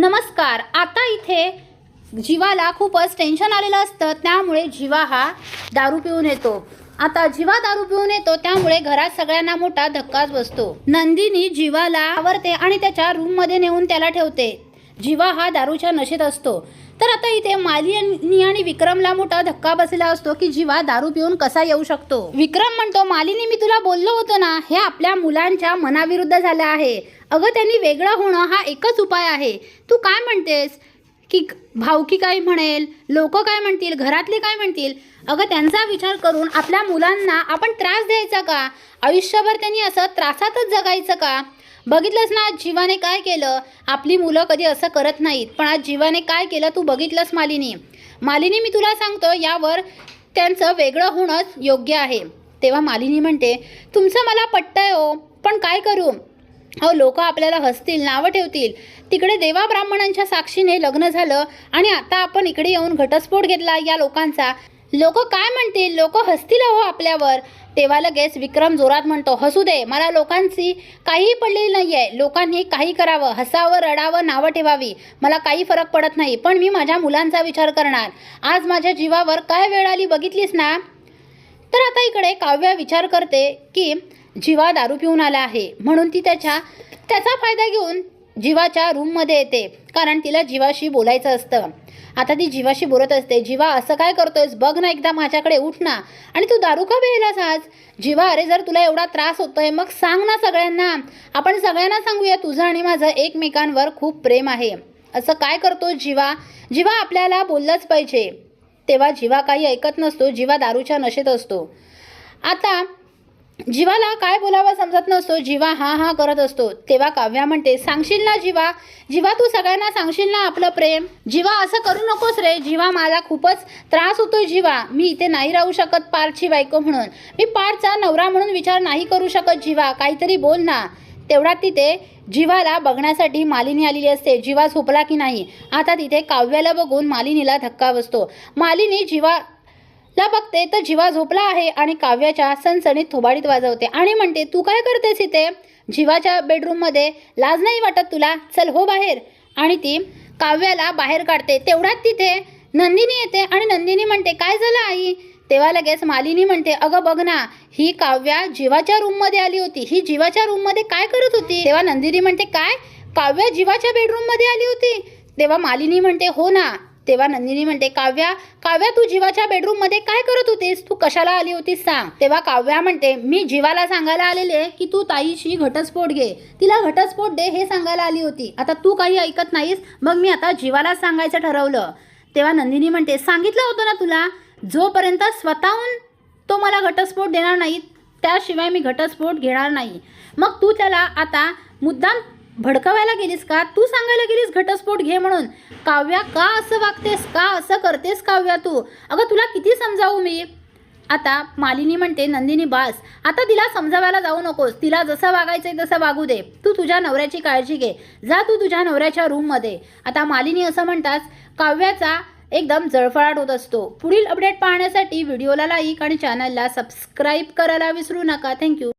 नमस्कार आता इथे जीवाला खूपच टेन्शन आलेलं असतं त्यामुळे जीवा हा दारू पिऊन येतो. आता जीवा दारू पिऊन येतो त्यामुळे घरात सगळ्यांना मोठा धक्काच बसतो. नंदिनी जीवाला आवरते आणि त्याच्या रूममध्ये नेऊन त्याला ठेवते. जीवा हा दारूच्या नशेत असतो. तर आता इथे मालिनी आणि विक्रमला मोठा धक्का बसलेला असतो की जीवा दारू पिऊन कसा येऊ शकतो? विक्रम म्हणतो मालिनी मी तुला बोललो होतो ना हे आपल्या मुलांच्या मनाविरुद्ध झालं आहे. अगं त्यांनी वेगळं होणं हा एकच उपाय आहे. तू काय म्हणतेस? की भावकी काय म्हणेल? लोक काय म्हणतील? घरातले काय म्हणतील? अगं त्यांचा विचार करून आपल्या मुलांना आपण त्रास द्यायचा का? आयुष्यभर त्यांनी असं त्रासातच जगायचं का? बघितलंस ना आज जीवाने काय केलं? आपली मुलं कधी असं करत नाहीत पण आज जीवाने काय केलं तू बघितलंस मालिनी? मालिनी मी तुला सांगतो यावर त्यांचं वेगळं होणंच योग्य आहे. तेव्हा मालिनी म्हणते तुमचं मला पटतंय हो पण काय करू? अहो लोक आपल्याला हसतील नावं ठेवतील. तिकडे देवा ब्राह्मणांच्या साक्षीने लग्न झालं आणि आता आपण इकडे येऊन घटस्फोट घेतला या लोकांचा. लोक काय म्हणतील? लोक हसतील अहो आपल्यावर. तेव्हा लगेच विक्रम जोरात म्हणतो हसू दे मला लोकांची काहीही पडलेली नाही आहे लोकांनी काही करावं. हसावं रडावं नावं ठेवावी. मला काही फरक पडत नाही. पण मी माझ्या मुलांचा विचार करणार. आज माझ्या जीवावर काय वेळ आली बघितलीस ना? तर आता इकडे काव्या विचार करते की जीवा दारू पिऊन आला आहे. म्हणून ती त्याच्या त्याचा फायदा घेऊन जीवाच्या रूममध्ये येते. कारण तिला जीवाशी बोलायचं असतं. आता ती जीवाशी बोलत असते जीवा असं काय करतोयस? बघ ना एकदा माझ्याकडे उठ ना. आणि तू दारू का प्यायलास आज? जीवा अरे जर तुला एवढा त्रास होतोय मग सांग ना सगळ्यांना. आपण सगळ्यांना सांगूया तुझं आणि माझं एकमेकांवर खूप प्रेम आहे. असं काय करतो जीवा? जीवा आपल्याला बोललंच पाहिजे. तेव्हा जीवा काही ऐकत नसतो जीवा दारूच्या नशेत असतो. आता जीवाला काय बोलावं समजत नसतो जीवा हा हा करत असतो. तेव्हा काव्या म्हणते सांगशील ना जीवा? जीवा तू सगळ्यांना सांगशील ना आपलं प्रेम? जीवा असं करू नकोस रे. जीवा मला खूपच त्रास होतोय जीवा. मी इथे नाही राहू शकत पारची बायको म्हणून. मी पारचा नवरा म्हणून विचार नाही करू शकत जीवा. काहीतरी बोल ना. तेवढ्यात तिथे जीवाला बघण्यासाठी मालिनी आलेली असते. जीवा झोपला की नाही? आता तिथे काव्याला बघून मालिनीला धक्का बसतो. मालिनी जीवा ला बघते तर जीवा झोपला आहे आणि काव्याच्या सणसणीत थोबाडीत वाजवते. आणि म्हणते तू काय करतेस इथे? जीवाच्या बेडरूममध्ये लाज नाही वाटत तुला? चल हो बाहेर. आणि ती काव्याला बाहेर काढते. तेवढ्यात तिथे नंदिनी येते आणि नंदिनी म्हणते काय झालं आई? तेव्हा लगेच मालिनी म्हणते अगं बघ ना ही काव्या जीवाच्या रूममध्ये आली होती. ही जीवाच्या रूममध्ये काय करत होती? तेव्हा नंदिनी म्हणते काय? काव्या जीवाच्या बेडरूममध्ये आली होती. तेव्हा मालिनी म्हणते हो ना. तेव्हा नंदिनी म्हणते काव्या काव्या तू जीवाच्या बेडरूममध्ये काय करत होतीस? तू कशाला आली होतीस सांग. तेव्हा काव्या म्हणते मी जीवाला सांगायला आलेले की तू ताईशी घटस्फोट घे. तिला घटस्फोट दे हे सांगायला आली होती. आता तू काही ऐकत नाहीस. मग मी आता जीवाला सांगायचं ठरवलं. तेव्हा नंदिनी म्हणते सांगितलं होतं ना तुला? जोपर्यंत स्वतःहून तो मला घटस्फोट देणार नाही त्याशिवाय मी घटस्फोट घेणार नाही. मग तू त्याला आता मुद्दाम भडकवायला गेलीस का? तू सांगायला गेलीस घटस्फोट घे म्हणून. काव्या का असं वागतेस? का असं करतेस काव्या तू? अगं तुला किती समजावू मी? आता मालिनी म्हणते नंदिनी बास. आता तिला समजावायला जाऊ नकोस. तिला जसं वागायचंय तसं वागू दे. तू तुझ्या नवऱ्याची काळजी घे. जा तू तुझ्या नवऱ्याच्या रूममध्ये आता मालिनी असं म्हणतास काव्याचा एकदम जळफळाट होत असतो. पुढील अपडेट पाहण्यासाठी व्हिडिओला लाईक आणि चॅनलला सबस्क्राईब करायला विसरू नका. थँक्यू